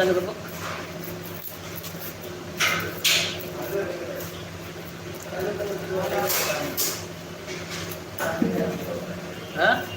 another book. Huh?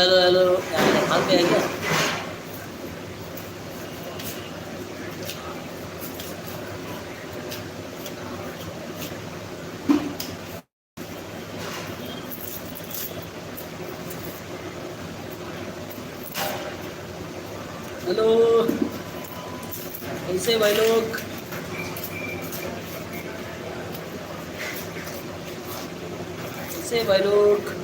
Hello hello hello भाग गया क्या हेलो कैसे भाई लोग कैसे भाई लोग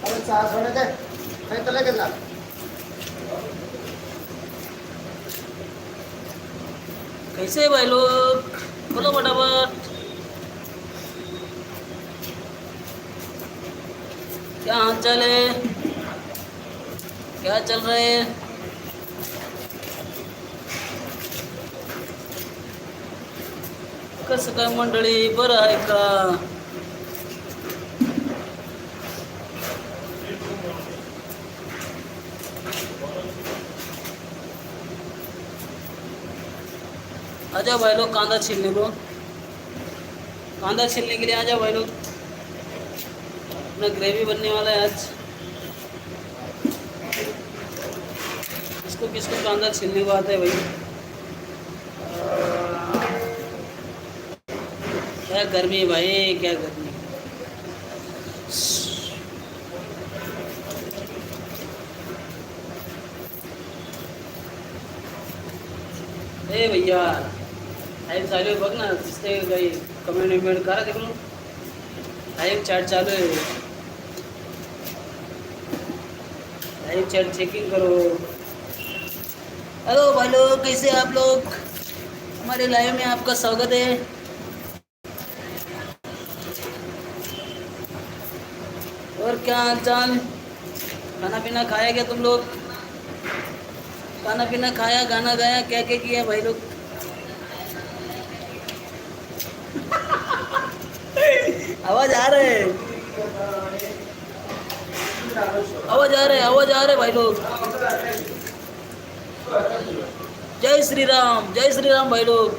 अरे चहा सोडत आहे तर कैसे भाई लोग? बोलो फटाफट। क्या हाल चाल है? क्या चल रहा है? कसं काय मंडळी, बरं आहे का? आ जाओ भाई लोग, कांदा छीलने को। कांदा छीलने के लिए आ जाओ भाई लोग। अपना ग्रेवी बनने वाला है आज। किसको किसको कांदा छीलने को आता है भाई? क्या गर्मी भाई, क्या गर्मी भैया। लाईव्ह चालू आहे बघ ना दिसते काही कमेंट विमेंट करा तिकडून लाईव्ह चॅट चालू है लाइव चैट चेकिंग करो हेलो भाई लोग कैसे आप लोग हमारे लाइव में आपका स्वागत है और क्या हाल चाल खाना पीना खाया क्या तुम लोग खाना पीना खाया गाना गाया क्या क्या किया भाई लोग आवाज़ आ रहा है। आवाज़ आ रहा है, आवाज़ आ रहा है भाई लोग। जय श्री राम जय श्री राम भाई लोग।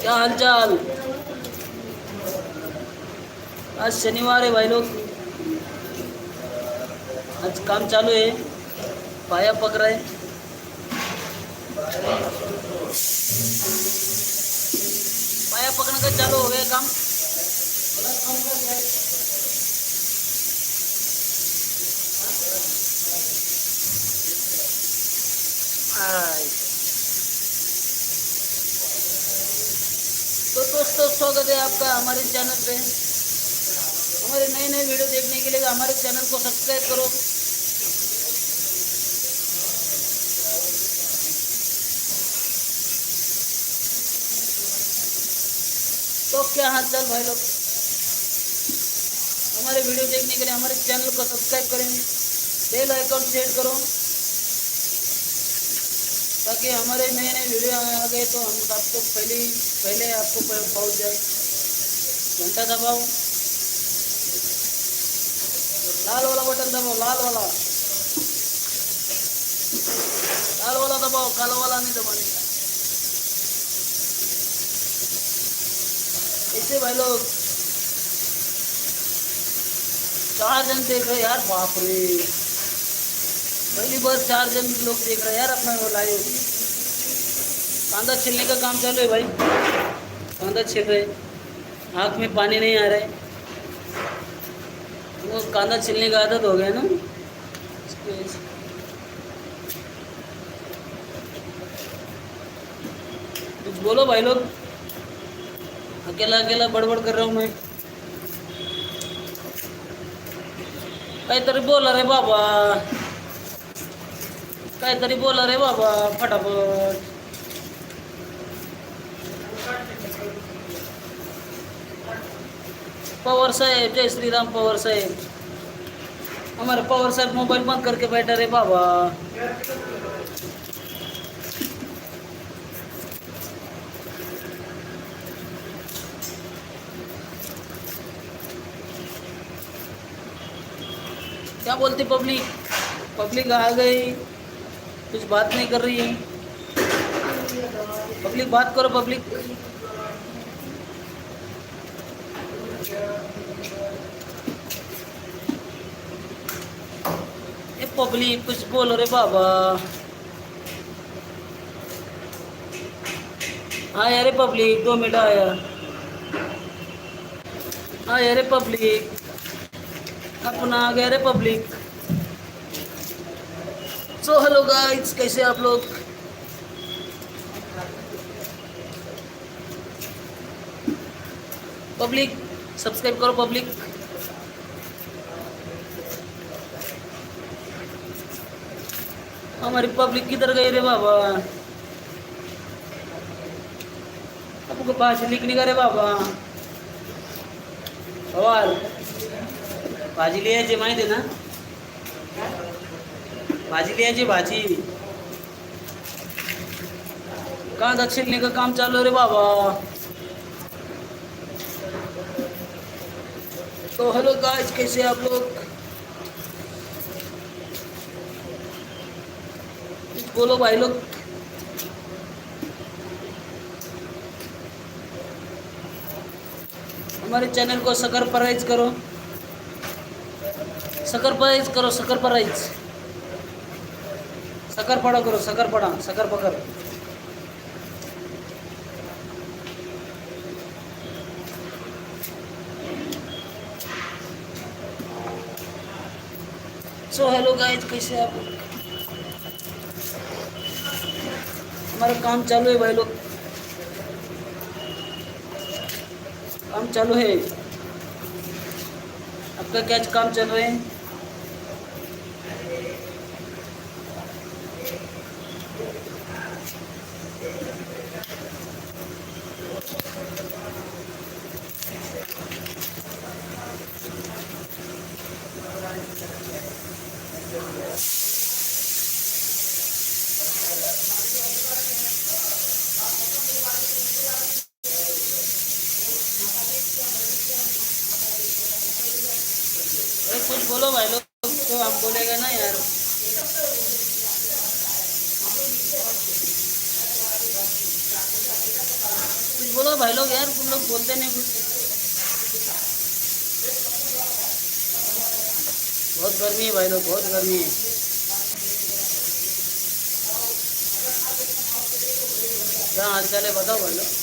क्या हालचाल? आज शनिवार है भाई लोग। आज काम चालू है, पाया पक रहा है। पाया पकने का चालू हो गया काम। तो दोस्तों स्वागत है आपका हमारे चैनल पे। हमारे नए नए वीडियो देखने के लिए हमारे चैनल को सब्सक्राइब करो। तो क्या हाल चाल भाई लोग? हमारे वीडियो देखने के लिए हमारे चैनल को सब्सक्राइब करें बेल आइकॉन सेट करो, ताकि हमारे नए नए वीडियो आ गए तो हम आपको पहले पहले आपको पहुँच जाए। घंटा दबाओ। लाल वाला बटन दबाओ, लाल वाला। लाल वाला दबाओ, काला वाला नहीं दबाने का ऐसे भाई लोग। चार जन देख रहे यार, बाप रे। पहली बार चार जन लोग देख रहे यार अपना वो लाइव कांदा छिलने का काम चालू है भाई। कांदा छिल रहे आँख में पानी नहीं आ रहा है। वो कांदा छिलने का आदत हो गया ना। कुछ बोलो भाई लोग। अकेला अकेला बड़बड़ कर रहा हूँ मैं। काहीतरी बोला रे बाबा। काहीतरी बोला रे बाबा, फटाफट। पवार साहेब, जय श्री राम पवार साहेब। हमारे पवार साहेब मोबाइल बंद करके बैठा रे बाबा। क्या बोलती पब्लिक? पब्लिक आ गई। कुछ बात नहीं कर रही है। पब्लिक बात करो, पब्लिक। पब्लिक, कुछ बोलो रे बाबा। हाँ यार, पब्लिक, दो मिनट आया हाँ यार, पब्लिक। अपना आ गया रे पब्लिक सो हेलो गाइस कैसे आप लोग? पब्लिक सब्सक्राइब करो पब्लिक हमारी पब्लिक किधर गई रे बाबा? आपको पास लिखने का रे बाबा। सवाल। भाजी लिहायची माहिती आहे ना? भाजी लिहायची भाजी. कांदा छिलने का काम चालू रे बाबा? तो हेलो गाइस कैसे आप लोग? बोलो भाई लोग. हमारे चैनल को सकर प्राइज करो. सकर प्राइज करो, सकर प्राइज सकर पड़ा करो, सकर पड़ा सकर पकड़। सो हेलो गाइस कैसे आप? हमारा काम चालू है भाई लोग। काम चालू है। आपका क्या काम चल रहे हैं अरे कुछ बोलो भाई लोग तो हम बोलेगा ना यार कुछ बोलो भाई लोग यार तुम लोग बोलते नहीं कुछ बहुत गर्मी है भाई लोग बहुत गर्मी है क्या हाल चाल है बताओ भाई लोग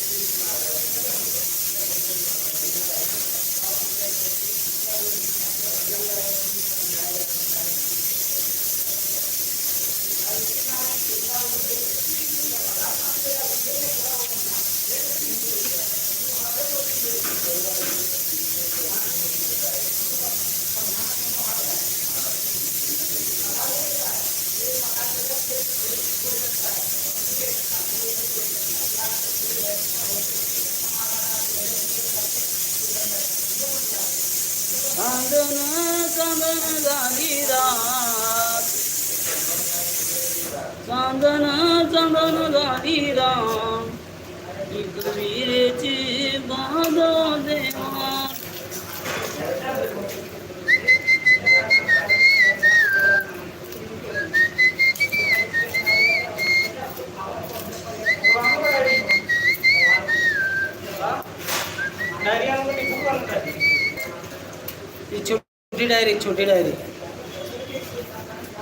চন্দন গানি রাম চন্দন চন্দন গানি রাম কবির বাঁধ দেব छोटी डायरी छोटी डायरी.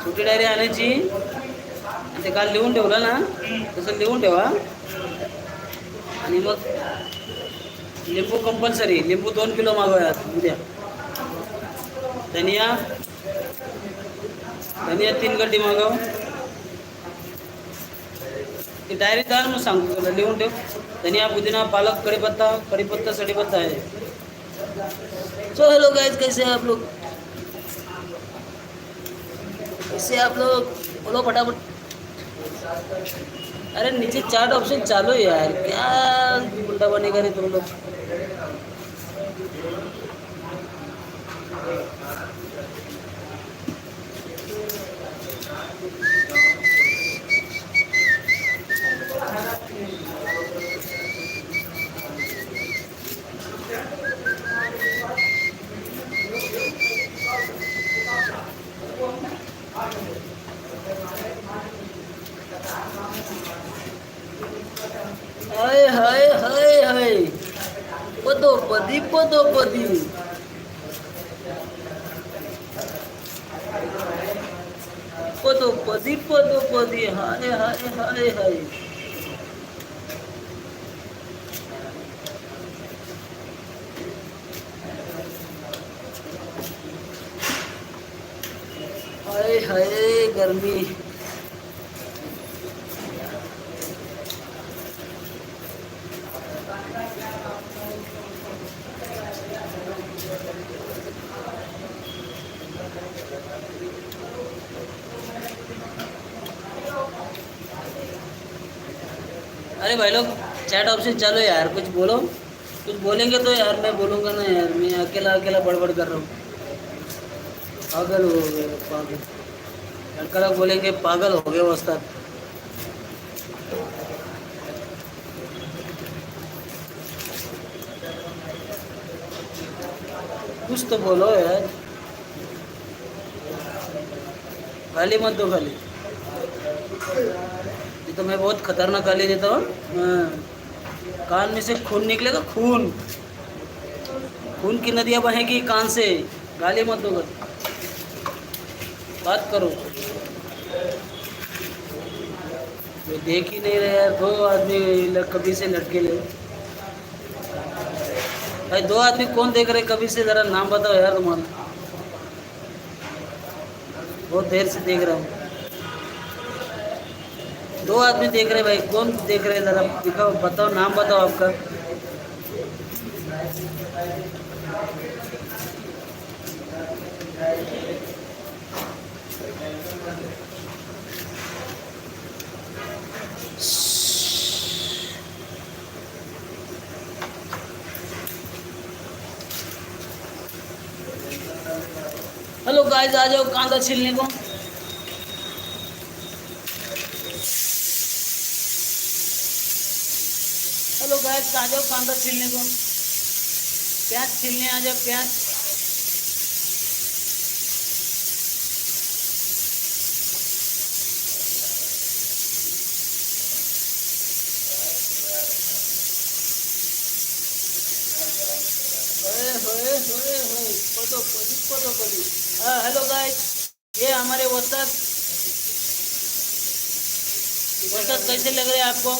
छोटी डायरी आणायची. ते काल लिहून ठेवलं ना तसं लिहून ठेवा. आणि मग लिंबू कंपल्सरी लिंबू दोन किलो मागवूयात उद्या. धनिया धनिया तीन गड्डी मागव. ती डायरी द्या मग सांगतो तुला लिहून ठेव. धनिया पुदिना पालक कढीपत्ता कढीपत्ता सडीपत्ता आहे. सो हेलो गाइस कैसे आप लोग? हैं आप लोग बोलो फटाफट। अरे नीचे चार्ट ऑप्शन चालू है यार, क्या उल्टा बनेगा रे तुम लोग? हाय हाय हाय हाय। पदोपदी पदोपदी। पदोपदी पदोपदी। हाय हाय हाय हाय। हाय हाय, गर्मी। अरे भाई लोग चैट ऑप्शन चलो यार, कुछ बोलो। कुछ बोलेंगे तो यार, मैं बोलूँगा ना यार, मैं अकेला अकेला बड़बड़ कर रहा हूँ। पागल हो गए पागल। लड़का लोग बोलेंगे, पागल हो गए उस्ताद कुछ तो बोलो यार। गाली मत दो ये तो मैं बहुत खतरनाक गाली देता हूँ। हाँ। कान में से खून निकलेगा, खून। खून की नदियाँ बहेगी कान से। गाली मत दो बात करो। ये देख ही नहीं रहे यार, दो आदमी कभी से लटके ले। भाई, दो आदमी कौन देख रहे कभी से जरा नाम बताओ यार तुम्हारा। बहुत देर से देख रहा हूँ। आदमी देख रहे भाई, कौन देख रहे जरा दिखाओ, बताओ, नाम बताओ आपका। हेलो गाइस, आ जाओ कांदा छीलने को हेलो गाइस आ जाओ कांदा छीलने को। प्याज छीलने आ जाओ, प्याज। हेलो गाइस ये हमारे वस्ताद वस्ताद कैसे लग रहे हैं आपको?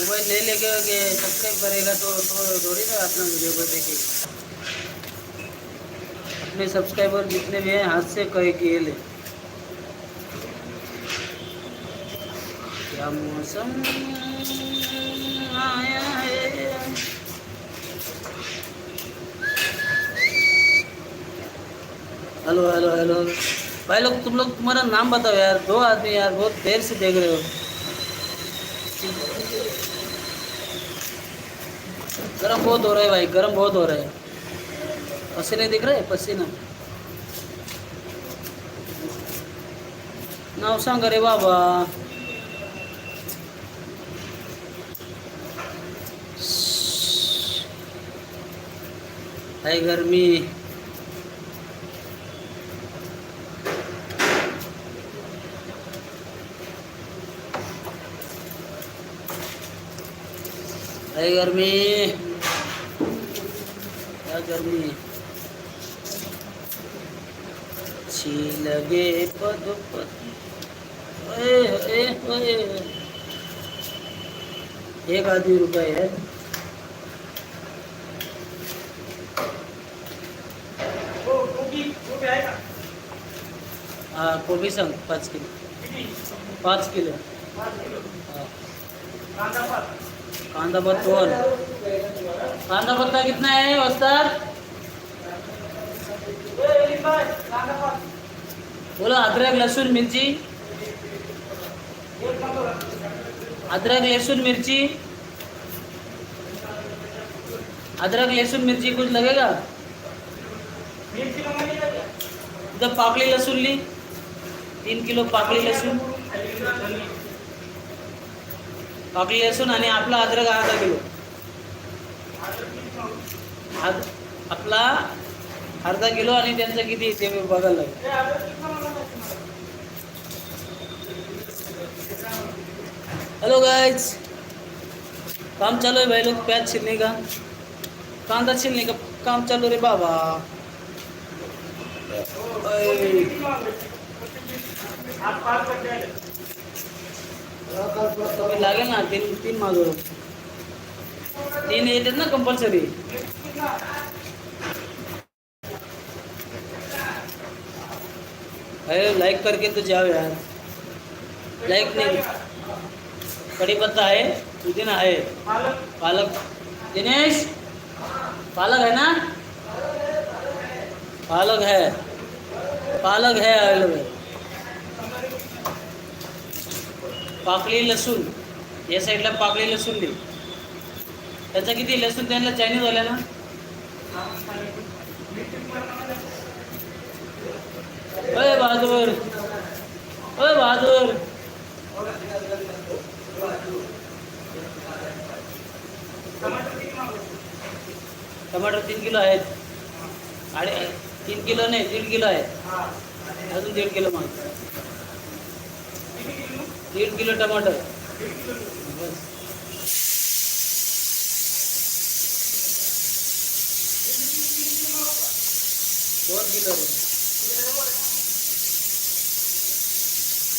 मोबाइल ले लेके सब्सक्राइब करेगा तो थोड़ी ना अपना वीडियो को देखेगा। अपने सब्सक्राइबर जितने भी हैं, हाथ से कहे कि ले। क्या मौसम आया है? हेलो हेलो हेलो भाई लोग, तुम लोग तुम्हारा नाम बताओ यार। दो आदमी यार, बहुत देर से देख रहे हो। गरम बहुत हो रहा है भाई, गरम बहुत हो रहा है। पसीने दिख रहे पसीना। नाव सांग रे बाबा। है गर्मी। है गर्मी। गर्मी छी लगे पद पद। ओए ओए ओए। एक आदमी रुका है। हाँ? कोबी संग पाच किलो। पाच किलो। हाँ. कांदा पत्ता कितना है वस्ताद बोलो अदरक लहसुन मिर्ची. अदरक लहसुन मिर्ची. अदरक लहसुन मिर्ची कुछ लगेगा? इधर पाकड़ी लहसुन ली. तीन किलो पाकड़ी लहसुन पाकड़ी लहसुन आणि आपला अद्रक अर्धा किलो. आपला अर्धा किलो आणि त्यांचं किती ते मी बघायला लागेल हेलो गाइस काम चालू है भाई लोग प्याज छीलने का कांदा छीलने का काम चालू रे बाबा ओए. कमी लागेल ना तीन तीन मागव तीन येतात ना कंपल्सरी अरे लाइक करके तो जाओ यार। लाइक नहीं। कड़ी पत्ता है पुदीना है। पालक। दिनेश पालक है ना? पालक है। पालक है अवेलेबल पाकळी लसूण। या साईडला पाकळी लसूण दे। त्याचा किती? लसूण त्यांना चायनीज झाला ना? अय बहादूर अय बहादूर। टमाटर तीन किलो आहेत. अडे तीन किलो नाही, दीड किलो आहेत. अजून दीड किलो माग. दीड किलो टमाटर. बस दोन किलो रे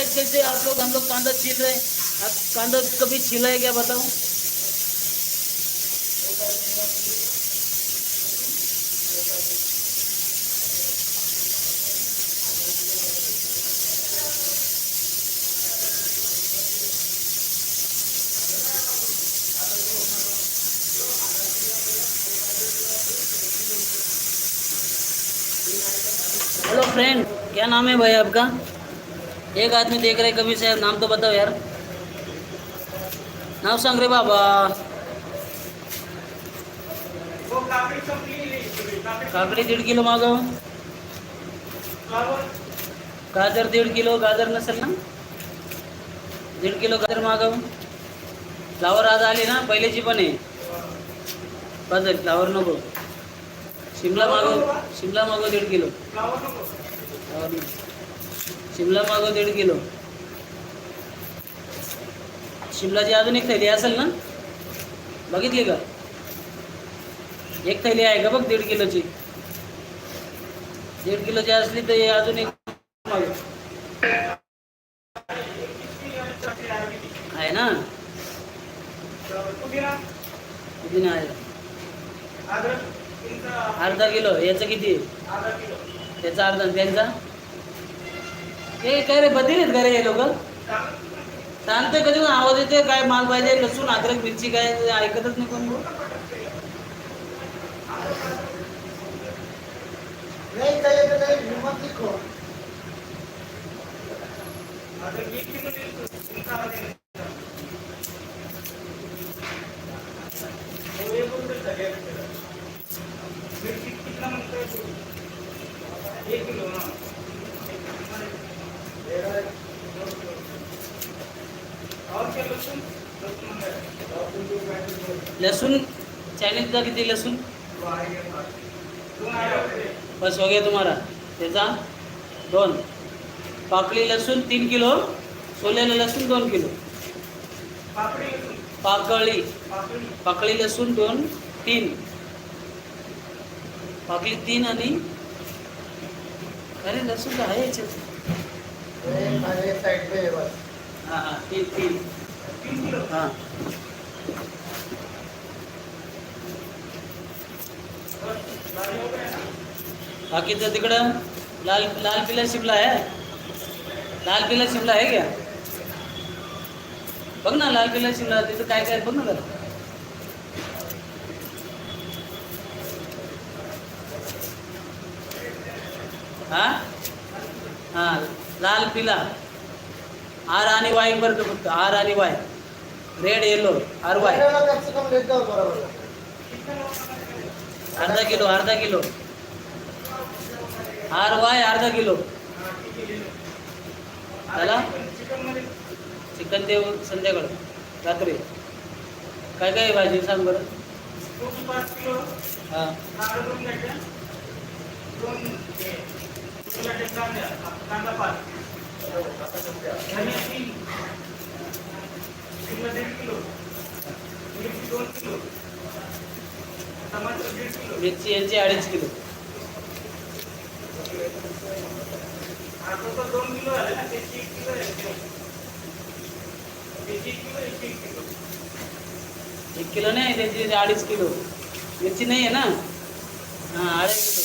गाइस कैसे आप लोग, हम लोग कांदा छील रहे हैं। आप कांदा कभी छीला है क्या बताऊँ? हेलो फ्रेंड, क्या नाम है भाई आपका? एक आदमी देख रहे कभी से नाम तो बताओ यार। नाव सांग रे बाबा। काकडी दीड किलो मागव गाजर दीड किलो गाजर नसेल ना? दीड किलो गाजर मागव फ्लावर आज आली ना पहिल्याची पण आहे गाजर फ्लावर नको। शिमला मागव शिमला मागव दीड किलो। फ्लावर नाही. शिमला मागव दीड किलो. शिमलाची अजून एक थैली असेल ना? बघितली का? एक थैली आहे का बघ दीड किलोची? दीड किलोची असली तर अजून एक आहे ना? आहे अर्धा किलो. याचं किती? आहे? त्याचा अर्धा त्यांचा? हे काय रे बधीर आहेत का रे हे लोक? सांगते कधी पण आवाज येते काय माल पाहिजे लसूण अद्रक मिरची काय ऐकतच नाही कोण नहीं चाहिए तो लसून चायनीज का किती लसूण? बस हो गया तुम्हारा त्याचा दोन. पाकळी लसूण तीन किलो सोलेलं लसूण दोन किलो. पाकळी. पाकळी लसूण दोन तीन. पाकळी तीन आणि अरे लसूण तर आहे याच्यात. है हां हां तीन तीन. हां. बाकीचं तिकडं लाल लाल पिला शिमला आहे? लाल पिला शिमला आहे क्या? बघ ना लाल पिला शिमला तिथं काय काय बघ ना जरा. हा? हा लाल पिला आर आणि वाय बरं फक्त आर आणि Y red yellow R Y अर्धा किलो अर्धा किलो आर वाय अर्धा किलो झाला चिकन देव संध्याकाळ रात्री काय काय भाजी सांग बरं हां मिरची यांची किलो. एक किलो नाही अडीच किलो. ना? हाँ किलो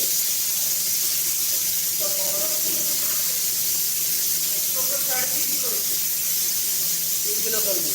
तीन किलो कर दे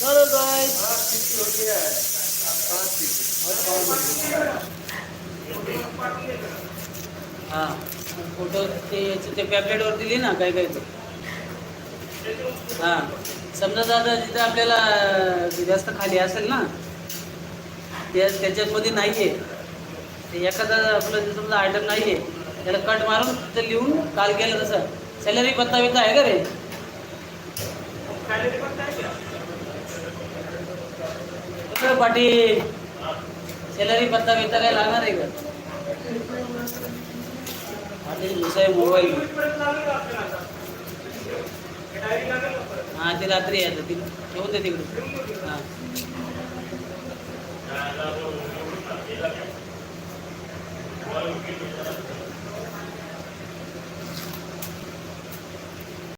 चलो गाइस हां. फोटो ते याचं ते पॅम्पलेटवर दिली ना काय काय ते हां. समजा दादा जिथं आपल्याला जास्त खाली असेल ना त्या त्याच्यामध्ये नाही आहे ते एखादा आपलं जे समजा आयटम नाही आहे त्याला कट मारून तिथं लिहून काल केलं तसं. सॅलरी पत्ता बित्ता आहे का रे? कुठं पाटील सॅलरी पत्ता बित्ता काय लागणार आहे का पाटील दुसरा मोबाईल हाँ ते रात्री आहे ती ठेवून दे तिकडे हाँ